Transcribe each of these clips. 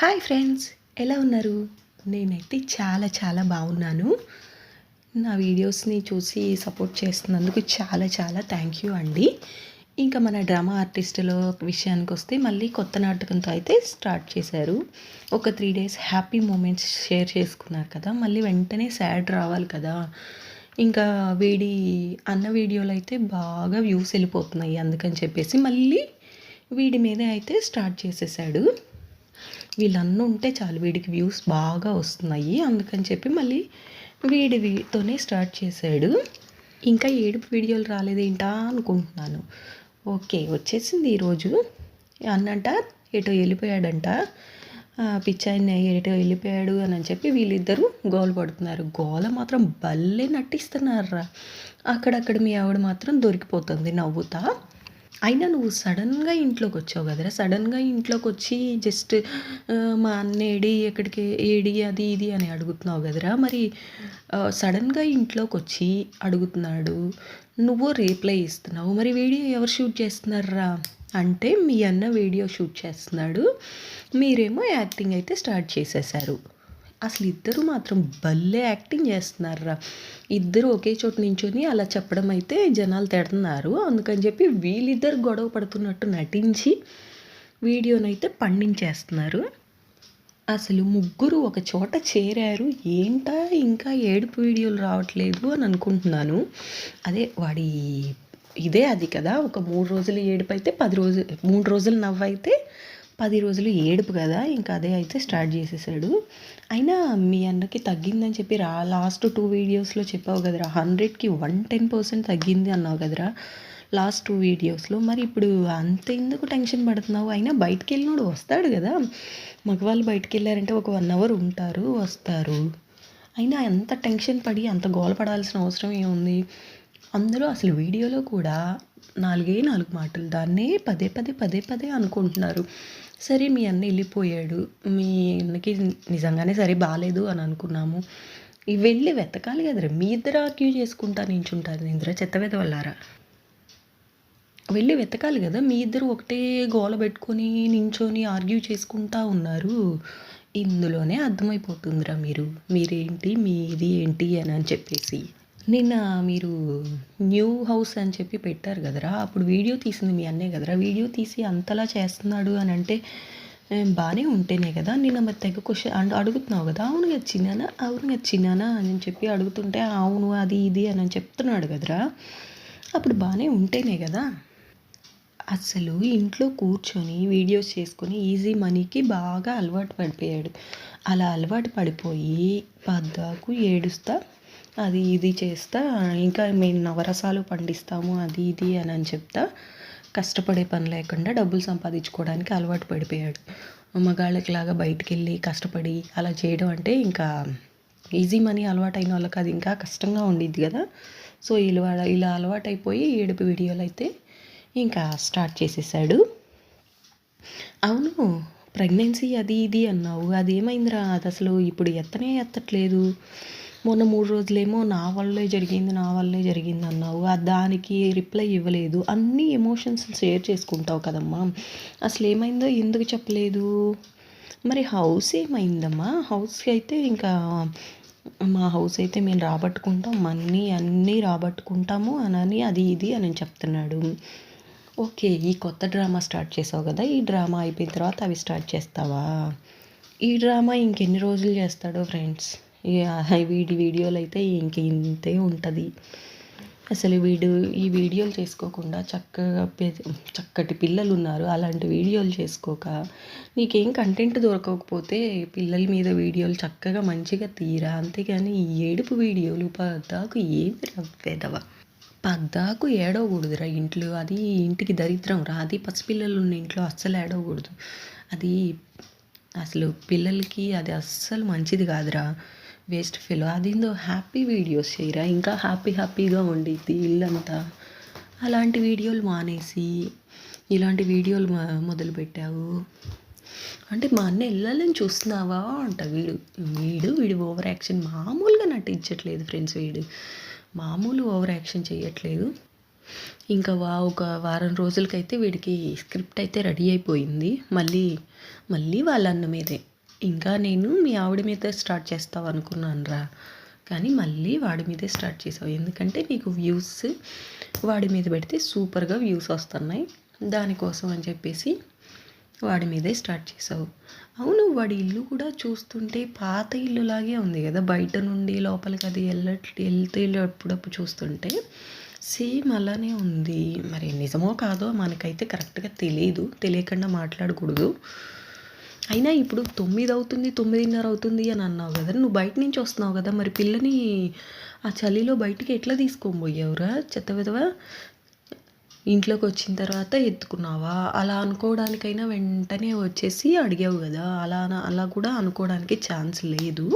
Hi friends ఎలా ఉన్నారు? నేనైతే చాలా చాలా బాగున్నాను. నా వీడియోస్ని చూసి సపోర్ట్ చేస్తున్నందుకు చాలా చాలా థ్యాంక్ యూ అండి. ఇంకా మన డ్రామా ఆర్టిస్టుల విషయానికి వస్తే మళ్ళీ కొత్త నాటకంతో అయితే స్టార్ట్ చేశారు. ఒక three days happy moments share చేసుకున్నారు కదా మళ్ళీ వెంటనే సాడ్ రావాలి కదా. ఇంకా వీడి అన్న వీడియోలు అయితే బాగా వ్యూస్ వెళ్ళిపోతున్నాయి అందుకని చెప్పేసి మళ్ళీ వీడి మీదే అయితే స్టార్ట్ చేసేసాడు. వీళ్ళన్నీ ఉంటే చాలు వీడికి వ్యూస్ బాగా వస్తున్నాయి. అందుకని చెప్పి మళ్ళీ వీడితోనే స్టార్ట్ చేశాడు. ఇంకా ఏడుపు వీడియోలు రాలేదేంటా అనుకుంటున్నాను. ఓకే వచ్చేసింది ఈరోజు. అన్నంట ఎటో వెళ్ళిపోయాడంట. పిచ్చాయన ఎటో వెళ్ళిపోయాడు అని చెప్పి వీళ్ళిద్దరూ గోల పడుతున్నారు. గోల మాత్రం భలే నటిస్తున్నారా అక్కడక్కడ మీ ఆవిడ మాత్రం దొరికిపోతుంది నవ్వుతా. అయినా నువ్వు సడన్గా ఇంట్లోకి వచ్చావు కదరా. సడన్గా ఇంట్లోకి వచ్చి జస్ట్ మా అన్న ఏడి ఎక్కడికి ఏడి అది ఇది అని అడుగుతున్నావు కదరా. మరి సడన్గా ఇంట్లోకి వచ్చి అడుగుతున్నాడు నువ్వు రీప్లై ఇస్తున్నావు. మరి వీడియో ఎవరు షూట్ చేస్తున్నారా? అంటే మీ అన్న వీడియో షూట్ చేస్తున్నాడు. మీరేమో యాక్టింగ్ అయితే స్టార్ట్ చేసేసారు. అసలు ఇద్దరు మాత్రం భలే యాక్టింగ్ చేస్తున్నారా ఇద్దరు ఒకే చోటు నించొని అలా చెప్పడం అయితే జనాలు తిడుతున్నారు. అందుకని చెప్పి వీళ్ళిద్దరు గొడవ పడుతున్నట్టు నటించి వీడియోనైతే పండించేస్తున్నారు. అసలు ముగ్గురు ఒక చోట చేరారు. ఏంటా? ఇంకా ఏడుపు వీడియోలు రావట్లేదు అని అనుకుంటున్నాను. అదే వాడి ఇదే అది కదా. ఒక మూడు రోజులు ఏడుపు అయితే పది రోజులు మూడు రోజులు నవ్వైతే పది రోజులు ఏడుపు కదా ఇంకా అదే అయితే స్టార్ట్ చేసేసాడు. అయినా మీ అన్నకి తగ్గిందని చెప్పి రా లాస్ట్ టూ వీడియోస్లో చెప్పావు కదరా హండ్రెడ్కి వన్ టెన్ పర్సెంట్ తగ్గింది అన్నావు కదరా లాస్ట్ టూ వీడియోస్లో. మరి ఇప్పుడు అంత ఎందుకు టెన్షన్ పడుతున్నావు? అయినా బయటికి వెళ్ళినోడు వస్తాడు కదా. మగవాళ్ళు బయటికి వెళ్ళారంటే ఒక వన్ అవర్ ఉంటారు వస్తారు. అయినా ఎంత టెన్షన్ పడి అంత గోల పడాల్సిన అవసరం ఏముంది? అందరూ అసలు వీడియోలో కూడా నాలుగే నాలుగు మాటలు దాన్నే పదే పదే పదే పదే అనుకుంటున్నారు. సరే మీ అన్న వెళ్ళిపోయాడు. మీ అన్నకి నిజంగానే సరే బాగాలేదు అని అనుకున్నాము. వెళ్ళి వెతకాలి కదరా. మీ ఇద్దరు ఆర్గ్యూ చేసుకుంటా నించుంటారు. నిద్ర చెత్త వెతవల్లారా వెళ్ళి వెతకాలి కదా. మీ ఇద్దరు ఒకటే గోల పెట్టుకొని నించొని ఆర్గ్యూ చేసుకుంటా ఉన్నారు. ఇందులోనే అర్థమైపోతుందిరా మీరు. మీరేంటి? మీది ఏంటి అని అని చెప్పేసి. నిన్న మీరు న్యూ హౌస్ అని చెప్పి పెట్టారు కదరా అప్పుడు వీడియో తీసింది మీ అన్నే కదరా. వీడియో తీసి అంతలా చేస్తున్నాడు అని అంటే బాగానే ఉంటేనే కదా నిన్న మరి తెగ క్వశ్చన్ అడుగుతున్నావు కదా అవును వచ్చినానా అవును వచ్చినానా అని చెప్పి అడుగుతుంటే అవును అది ఇది అని చెప్తున్నాడు కదరా. అప్పుడు బాగానే ఉంటేనే కదా. అసలు ఇంట్లో కూర్చొని వీడియోస్ చేసుకొని ఈజీ మనీకి బాగా అలవాటు పడిపోయాడు. అలా అలవాటు పడిపోయి పద్దాకు ఏడుస్తా అది ఇది చేస్తా ఇంకా మేము నవరసాలు పండిస్తాము అది ఇది అని అని చెప్తా. కష్టపడే పని లేకుండా డబ్బులు సంపాదించుకోవడానికి అలవాటు పడిపోయాడు. మగాళ్ళకిలాగా బయటికి వెళ్ళి కష్టపడి అలా చేయడం అంటే ఇంకా ఈజీ మనీ అలవాటు అయిన వాళ్ళకి అది ఇంకా కష్టంగా ఉండిద్ది కదా. సో ఇలా ఇలా అలవాటు అయిపోయి ఏడుపు వీడియోలు అయితే ఇంకా స్టార్ట్ చేసేసాడు. అవును ప్రెగ్నెన్సీ అది ఇది అన్నావు. అది ఏమైందిరా? అది అసలు ఇప్పుడు ఎత్తనే ఎత్తట్లేదు. మొన్న మూడు రోజులేమో నా వల్లే జరిగింది నా వల్లే జరిగింది అన్నావు. దానికి రిప్లై ఇవ్వలేదు. అన్ని ఎమోషన్స్ షేర్ చేసుకుంటావు కదమ్మా. అసలు ఏమైందో ఎందుకు చెప్పలేదు? మరి హౌస్ ఏమైందమ్మా? హౌస్కి అయితే ఇంకా మా హౌస్ అయితే మేము రాబట్టుకుంటాం. మనీ అన్నీ రాబట్టుకుంటాము అని అది ఇది అని చెప్తున్నాడు. ఓకే ఈ కొత్త డ్రామా స్టార్ట్ చేసావు కదా. ఈ డ్రామా అయిపోయిన తర్వాత అవి స్టార్ట్ చేస్తావా? ఈ డ్రామా ఇంకెన్ని రోజులు చేస్తాడో ఫ్రెండ్స్? వీడి వీడియోలు అయితే ఇంక ఇంతే ఉంటుంది. అసలు వీడు ఈ వీడియోలు చేసుకోకుండా చక్కగా చక్కటి పిల్లలు ఉన్నారు. అలాంటి వీడియోలు చేసుకోక నీకేం కంటెంట్ దొరకకపోతే పిల్లల మీద వీడియోలు చక్కగా మంచిగా తీరా. అంతేగాని ఈ ఏడుపు వీడియోలు పద్దాకు ఏమి రవ్వేదవా పద్దాకు ఏడవకూడదురా ఇంట్లో. అది ఇంటికి దరిద్రం. రా అది పసిపిల్లలు ఉన్న ఇంట్లో అస్సలు ఏడవకూడదు. అది అసలు పిల్లలకి అది అస్సలు మంచిది కాదురా. Waste fellow. అదేందో హ్యాపీ వీడియోస్ చేయరా. ఇంకా హ్యాపీ హ్యాపీగా ఉండిద్ది ఇల్లంతా. అలాంటి వీడియోలు మానేసి ఇలాంటి వీడియోలు మొదలుపెట్టావు? అంటే మా అన్న వెళ్ళాలని చూస్తున్నావా అంట వీడు. వీడు వీడు ఓవర్ యాక్షన్. మామూలుగా నటించట్లేదు ఫ్రెండ్స్ వీడు. మామూలు ఓవర్ యాక్షన్ చేయట్లేదు ఇంకా వా ఒక వారం రోజులకైతే వీడికి స్క్రిప్ట్ అయితే రెడీ అయిపోయింది. మళ్ళీ మళ్ళీ వాళ్ళ అన్న మీదే. ఇంకా నేను మీ ఆవిడ మీద స్టార్ట్ చేస్తావు అనుకున్నాను రా కానీ మళ్ళీ వాడి మీదే స్టార్ట్ చేసావు. ఎందుకంటే నీకు వ్యూస్ వాడి మీద పెడితే సూపర్గా వ్యూస్ వస్తున్నాయి. దానికోసం అని చెప్పేసి వాడి మీదే స్టార్ట్ చేసావు. అవును వాడి ఇల్లు కూడా చూస్తుంటే పాత ఇల్లు లాగే ఉంది కదా. బయట నుండి లోపలికి అది వెళ్ళట్ వెళ్తే అప్పుడప్పుడు చూస్తుంటే సేమ్ అలానే ఉంది. మరి నిజమో కాదో మనకైతే కరెక్ట్గా తెలియదు తెలియకుండా మాట్లాడకూడదు. అయినా ఇప్పుడు తొమ్మిది అవుతుంది తొమ్మిదిన్నర అవుతుంది అని అన్నావు కదా నువ్వు బయట నుంచి వస్తున్నావు కదా మరి పిల్లని ఆ చలిలో బయటికి ఎట్లా తీసుకొని పోయావురా చెత్త విధవా? ఇంట్లోకి వచ్చిన తర్వాత ఎత్తుకున్నావా? అలా అనుకోవడానికైనా వెంటనే వచ్చేసి అడిగావు కదా అలా అలా కూడా అనుకోవడానికి ఛాన్స్ లేదు.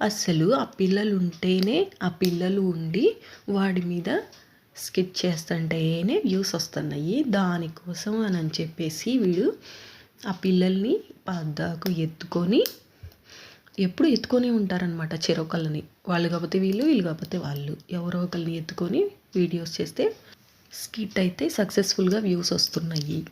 అస్సలు ఆ పిల్లలు ఉంటేనే ఆ పిల్లలు ఉండి వాడి మీద స్కిప్ చేస్తుంటేనే వ్యూస్ వస్తున్నాయి. దానికోసం అని చెప్పేసి వీడు ఆ పిల్లల్ని పద్దాకు ఎత్తుకొని ఎప్పుడు ఎత్తుకొని ఉంటారనమాట చెరొకళ్ళని. వాళ్ళు కాకపోతే వీళ్ళు వీళ్ళు కాకపోతే వాళ్ళు. ఎవరో ఒకరిని ఎత్తుకొని వీడియోస్ చేస్తే స్కిట్ అయితే సక్సెస్ఫుల్గా వ్యూస్ వస్తున్నాయి.